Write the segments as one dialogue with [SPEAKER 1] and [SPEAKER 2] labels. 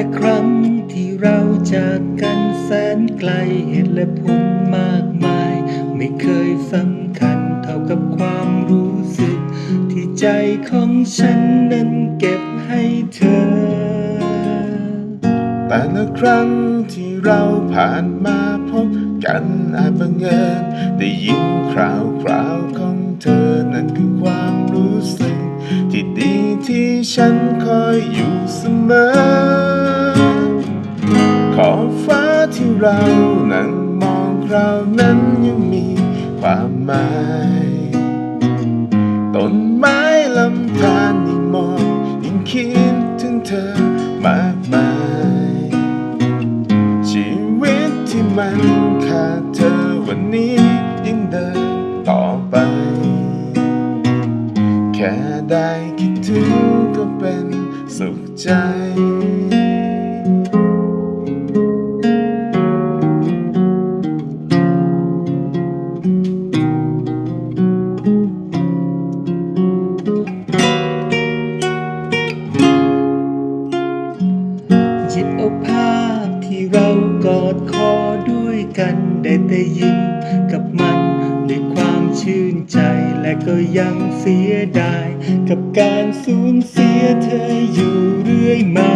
[SPEAKER 1] แต่ครั้งที่เราจากกันแสนไกลเหตุและผลมากมาย ไม่เคยสำคัญเท่ากับความรู้สึก ที่ใจของฉันนั้นเก็บให้เธอ
[SPEAKER 2] แต่ละครั้งที่เราผ่านมาพบกันอาจบังเอิญได้ยินคราวคราวของเธอนั่นคือความรู้สึก ที่ดีที่ฉันคอยอยู่เสมอ เรานั่งมองคราวนั้นยังมีความหมายต้นไม้ลำธารยิ่งมองยิ่งคิดถึงเธอมากมาย ชีวิตที่มันขาดเธอวันนี้ยิ่งเดินต่อไป แค่ได้คิดถึงก็เป็นสุขใจ
[SPEAKER 1] เรากอดคอด้วยกันได้แต่ยิ้มกับมันด้วยความชื่นใจและก็ยังเสียดาย กับการสูญเสียเธออยู่เรื่อยมา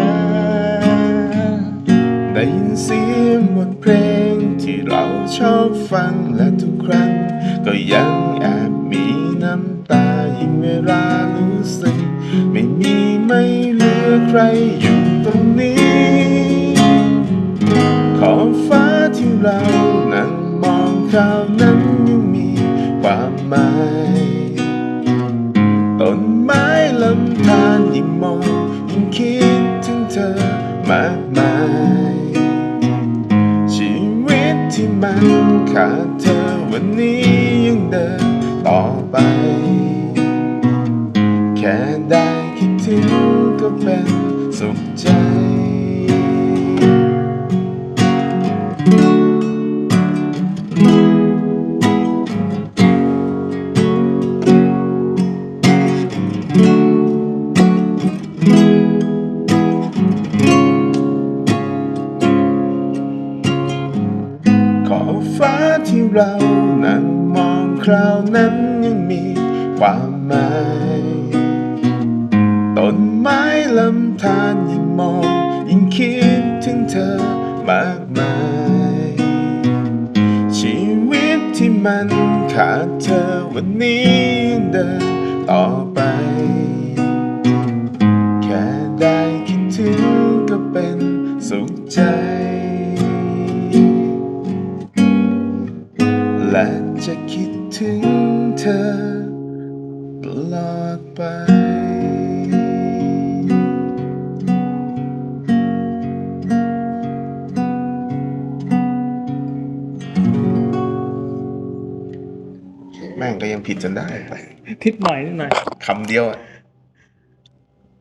[SPEAKER 2] ได้ยินเสียงบทเพลงที่เราชอบฟังและทุกครั้ง ก็ยังแอบมีน้ำตายิ่งเวลารู้สึกไม่มีไม่เหลือใครอยู่ เรานั่งมองคราวนั้นยังมีความหมายต้นไม้ลำธารยิ่งมองยิ่งคิดถึงเธอมากมาย ชีวิตที่มันขาดเธอวันนี้ยังเดินต่อไป แค่ได้คิดถึงก็เป็นสุขใจ ที่เรานั่งมองคราวนั้นยังมีความหมายต้นไม้ลำธารยิ่งมองยิ่งคิดถึงเธอมากมาย ชีวิตที่มันขาดเธอวันนี้เดินต่อไป จะคิดถึงเธอตลอดไป แม่งก็ยังผิดจนได้
[SPEAKER 1] ทิดหน่อยนิดหน่อย
[SPEAKER 2] คำเดียวอะ